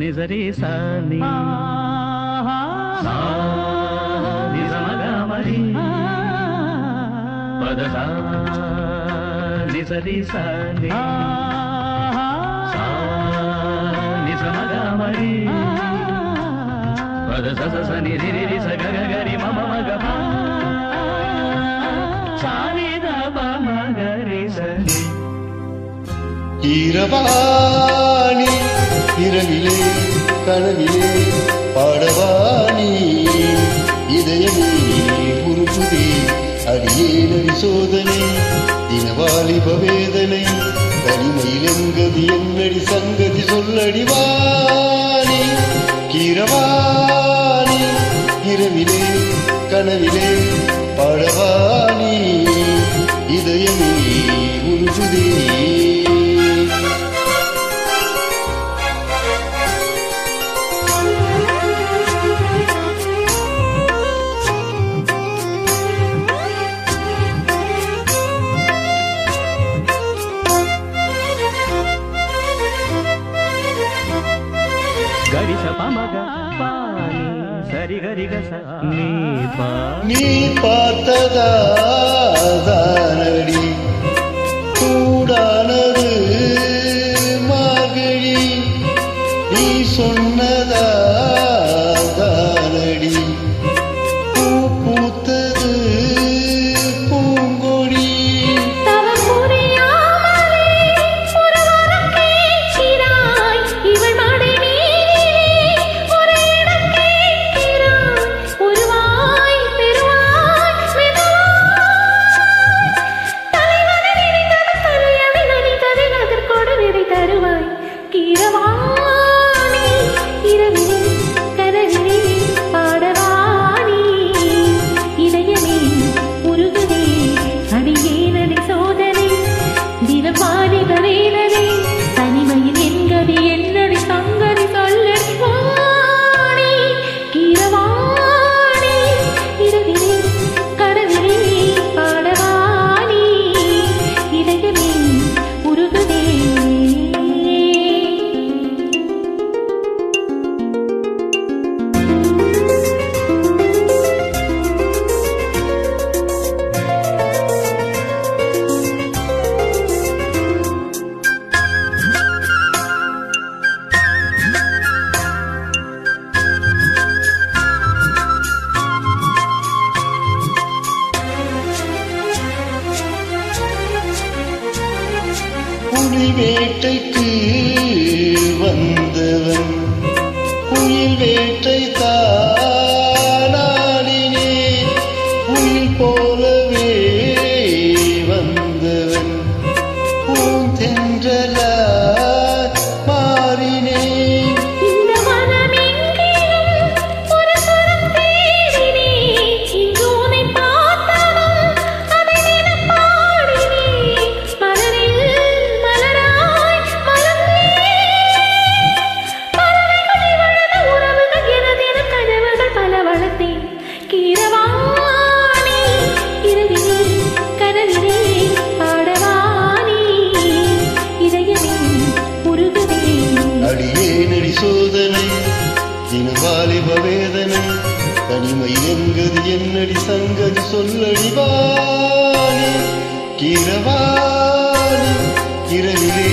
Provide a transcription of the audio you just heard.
నిజరి సాని సా నిజమగమరి పద సా నిజరి సాని సా నిజమగమరి పద స స స ని రి రి స గ గ గ రి మ మ మ గ ప இரவாணி இரவிலே கனவிலே பாடவாணி. இதயமே உருகுதே அடியேனடி சோதனை தினவாலிப வேதனை தனிமையில் எங்கதி என்னடி சங்கதி சொல்லடிவாணி கீரவாணி இரவிலே கனவிலே సరి సపమగ సరి గరి గ నీ இரவானே கீரவாணி புலி வேட்டைக்கு வந்தவன். குயில் வேட்டை தானாடினே குயில் போல சங்கதி என்னடி சங்கதி சொல்லடி வாணி கிரவாணி இரவிலே